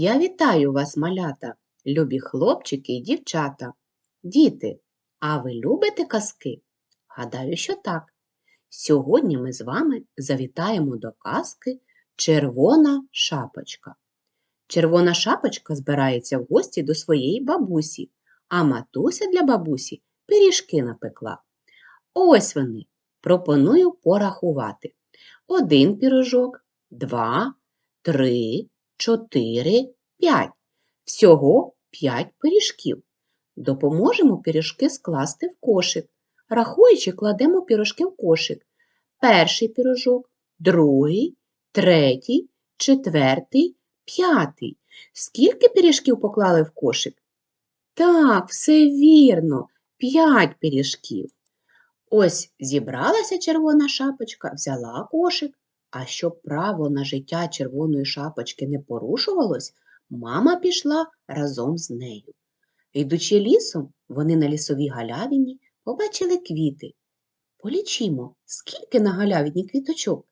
Я вітаю вас, малята, любі хлопчики і дівчата. Діти, а ви любите казки? Гадаю, що так. Сьогодні ми з вами завітаємо до казки Червона шапочка. Червона шапочка збирається в гості до своєї бабусі, а матуся для бабусі пиріжки напекла. Ось вони. Пропоную порахувати. Один пірожок, два, три, чотири, п'ять. Всього п'ять пиріжків. Допоможемо пиріжки скласти в кошик. Рахуючи, кладемо пірожки в кошик. Перший пірожок, другий, третій, четвертий, п'ятий. Скільки пиріжків поклали в кошик? Так, все вірно, п'ять пиріжків. Ось зібралася червона шапочка, взяла кошик, а щоб право на життя червоної шапочки не порушувалось, мама пішла разом з нею. Йдучи лісом, вони на лісовій галявині побачили квіти. Полічімо, скільки на галявині квіточок?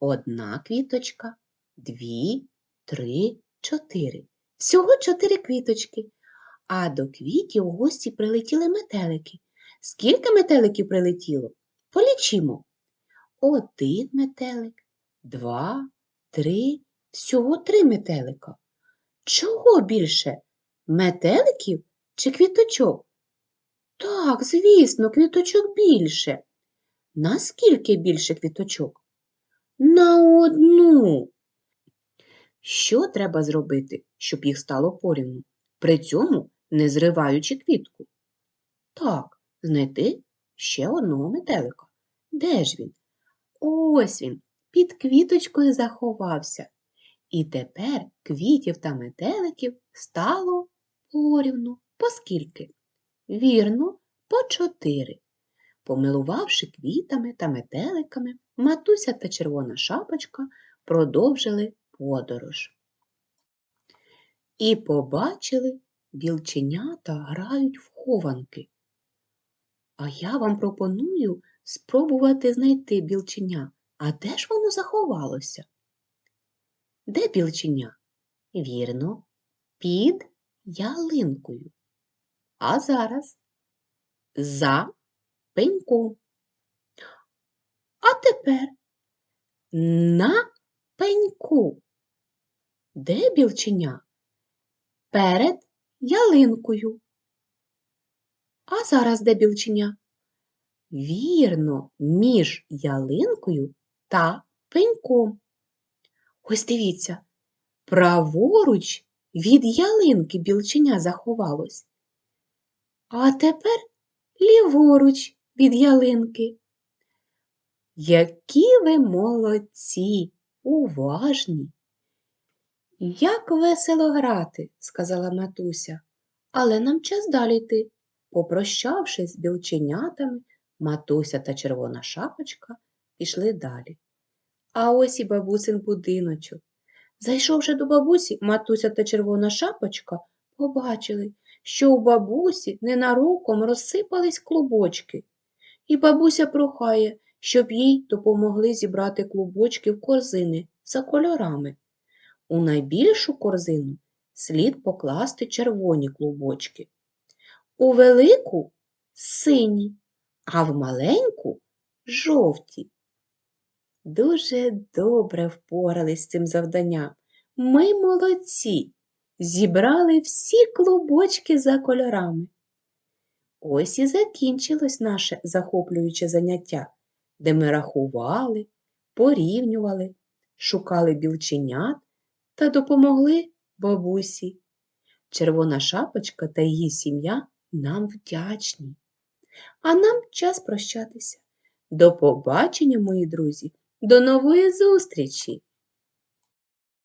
Одна квіточка, дві, три, чотири. Всього чотири квіточки. А до квітів у гості прилетіли метелики. Скільки метеликів прилетіло? Полічімо. Один метелик, два, три, всього три метелика. Чого більше? Метеликів чи квіточок? Так, звісно, квіточок більше. Наскільки більше квіточок? На одну. Що треба зробити, щоб їх стало порівну, при цьому не зриваючи квітку? Так, знайти ще одного метелика. Де ж він? Ось він, під квіточкою заховався. І тепер квітів та метеликів стало порівну. По скільки? Вірно, по чотири. Помилувавши квітами та метеликами, матуся та червона шапочка продовжили подорож. І побачили, білченята грають в хованки. А я вам пропоную спробувати знайти білченя. А де ж воно заховалося? Де білченя? Вірно, під ялинкою. А зараз за пеньком. А тепер на пеньку. Де білченя? Перед ялинкою. А зараз де білченя? Вірно, між ялинкою та пеньком. Ось дивіться, праворуч від ялинки білченя заховалось. А тепер ліворуч від ялинки. Які ви молодці, уважні. Як весело грати, сказала матуся, але нам час далі йти. Попрощавшись з білченятами, матуся та червона шапочка пішли далі. А ось і бабусин будиночок. Зайшовши до бабусі, матуся та червона шапочка побачили, що у бабусі ненароком розсипались клубочки. І бабуся прохає, щоб їй допомогли зібрати клубочки в корзини за кольорами. У найбільшу корзину слід покласти червоні клубочки, у велику сині, а в маленьку жовті. Дуже добре впорались з цим завданням. Ми молодці, зібрали всі клубочки за кольорами. Ось і закінчилось наше захоплююче заняття, де ми рахували, порівнювали, шукали білченят та допомогли бабусі. Червона шапочка та її сім'я нам вдячні. А нам час прощатися. До побачення, мої друзі, до нової зустрічі!